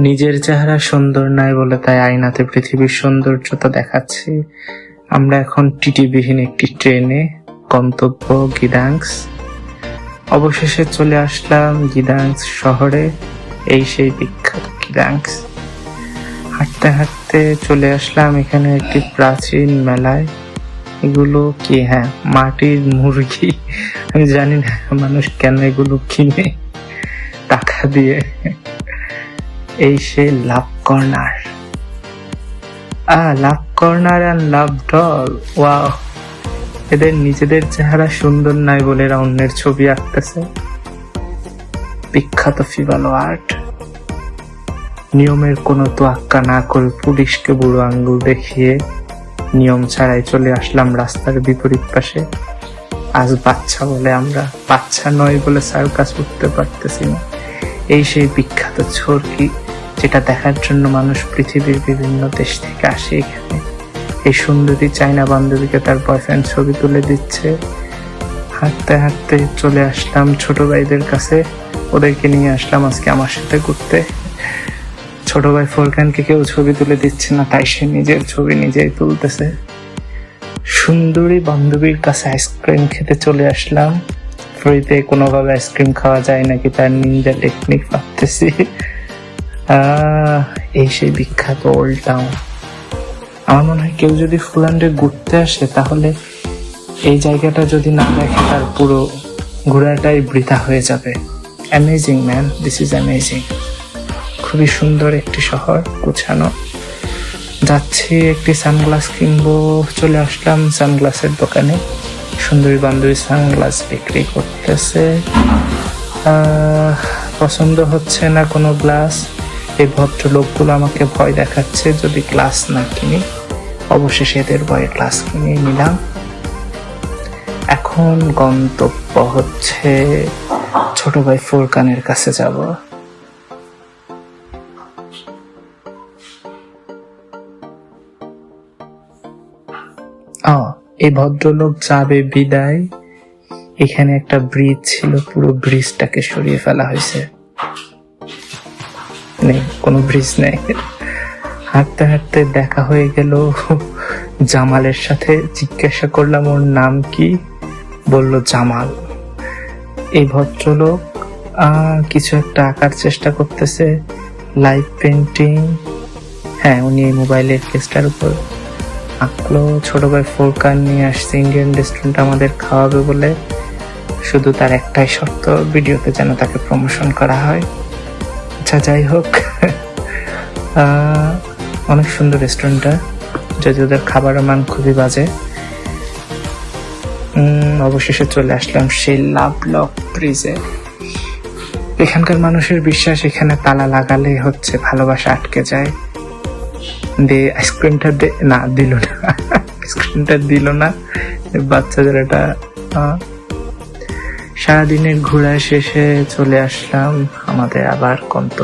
নিজের চেহারা সুন্দর নয় বলে তাই আয়নাতে পৃথিবীর সৌন্দর্যতা দেখাচ্ছি। আমরা এখন টিটিবিহীন একটি ট্রেনে, গন্তব্য গিদাংস। অবশেষে চলে আসলাম গিদাংস শহরে, এই সেই বিখ্যাত গিদাংস। হাঁটতে হাঁটতে চলে আসলাম এখানে একটি প্রাচীন মেলায়। এগুলো কি? হ্যাঁ মাটির মুরগি। আমি জানি না মানুষ কেন এগুলো কিনে টাকা দিয়ে। এই সেই love corner a love corner and love doll wow. এদের নিজেদের চেহারা সুন্দর নাই বলে এরা অন্যের ছবি আঁকতেছে। বিখ্যাত ফিবালো আর্ট। নিয়মের কোনো তোয়াক্কা না করে পুলিশকে বুড়ো আঙ্গুল দেখিয়ে নিয়ম ছাড়াই চলে আসলাম রাস্তার বিপরীত পাশে। আজ বাচ্চা বলে আমরা, বাচ্চা নয় বলে সার্কাস উঠতে পারতেছি না। এই সেই বিখ্যাত ছড়কি যেটা দেখার জন্য মানুষ পৃথিবীর বিভিন্ন দেশ থেকে আসে এখানে। এই সুন্দরী চাইনা বান্ধবীকে তার বয়ফ্রেন্ড ছবি তুলে দিচ্ছে। হাঁটতে হাঁটতে চলে আসলাম ছোট ভাইদের কাছে। ওদেরকে নিয়ে আসলাম আজকে আমার সাথে ঘুরতে। ছোট ভাই ফোরকানকে কেউ ছবি তুলে দিচ্ছে না, তাই সে নিজের ছবি নিজেই তুলতেছে। সুন্দরী বান্ধবীর কাছে আইসক্রিম খেতে চলে আসলাম। ফ্রিতে কোনোভাবে আইসক্রিম খাওয়া যায় নাকি তার নিন্দা টেকনিক ভাবতেছি। এই সেই বিখ্যাত ওল্ড টাউন আমার মনে হয় কেউ যদি ফুলান্ডে ঘুরতে আসে, তাহলে এই জায়গাটা যদি না দেখে, তার পুরো ঘোরাটাই বৃথা হয়ে যাবে। Amazing man this is amazing খুবই সুন্দর একটি শহর, গুছানো। যাচ্ছি, একটি সানগ্লাস কিনবো। চলে আসলাম সানগ্লাসের দোকানে। সুন্দরী বান্ধবী সানগ্লাস বিক্রি করতেছে। পছন্দ হচ্ছে না কোনো গ্লাস? এই ভদ্রলোকগুলো আমাকে ভয় দেখাচ্ছে যদি গ্লাস না কিনি। অবশেষে এদের ভয়ে গ্লাস কিনে নিলাম। এখন গন্তব্য হচ্ছে ছোট ভাই ফুরকানের কাছে যাব। ও এই ভদ্রলোক যাবে বিদায়। এখানে একটা ব্রিজ ছিল, পুরো ব্রিজটাকে সরিয়ে ফেলা হয়েছে। কোনো ব্রিজ নেই। হাঁটতে হাঁটতে দেখা হয়ে গেল, জামালের সাথে জিজ্ঞাসা করলাম, ওর নাম কি? বলল, জামাল। এই ভদ্রলোক কিছু একটা আঁকার চেষ্টা করতেছে, লাইভ পেন্টিং হ্যাঁ উনি এই মোবাইলের কেসটার উপর আঁকলো ছোট ভাই ফোরকান নিয়ে আসছে ইন্ডিয়ান রেস্টুরেন্ট আমাদের খাওয়াবে বলে। শুধু তার একটাই শর্ত, ভিডিওতে যেন তাকে প্রমোশন করা হয়। আচ্ছা যাই হোক। অনেক সুন্দর রেস্টুরেন্টটা যদি ওদের খাবারের মান খুবই বাজে। অবশেষে চলে আসলাম সেই লাভ লক ব্রিজে এখানকার মানুষের বিশ্বাস, এখানে তালা লাগালে হচ্ছে ভালোবাসা আটকে যায়। দে আইসক্রিমটা না দিল না। আইসক্রিমটা দিল না। বাচ্চাদের আহ, সারাদিনের ঘোরা শেষে চলে আসলাম আমাদের আবার গন্তব্য।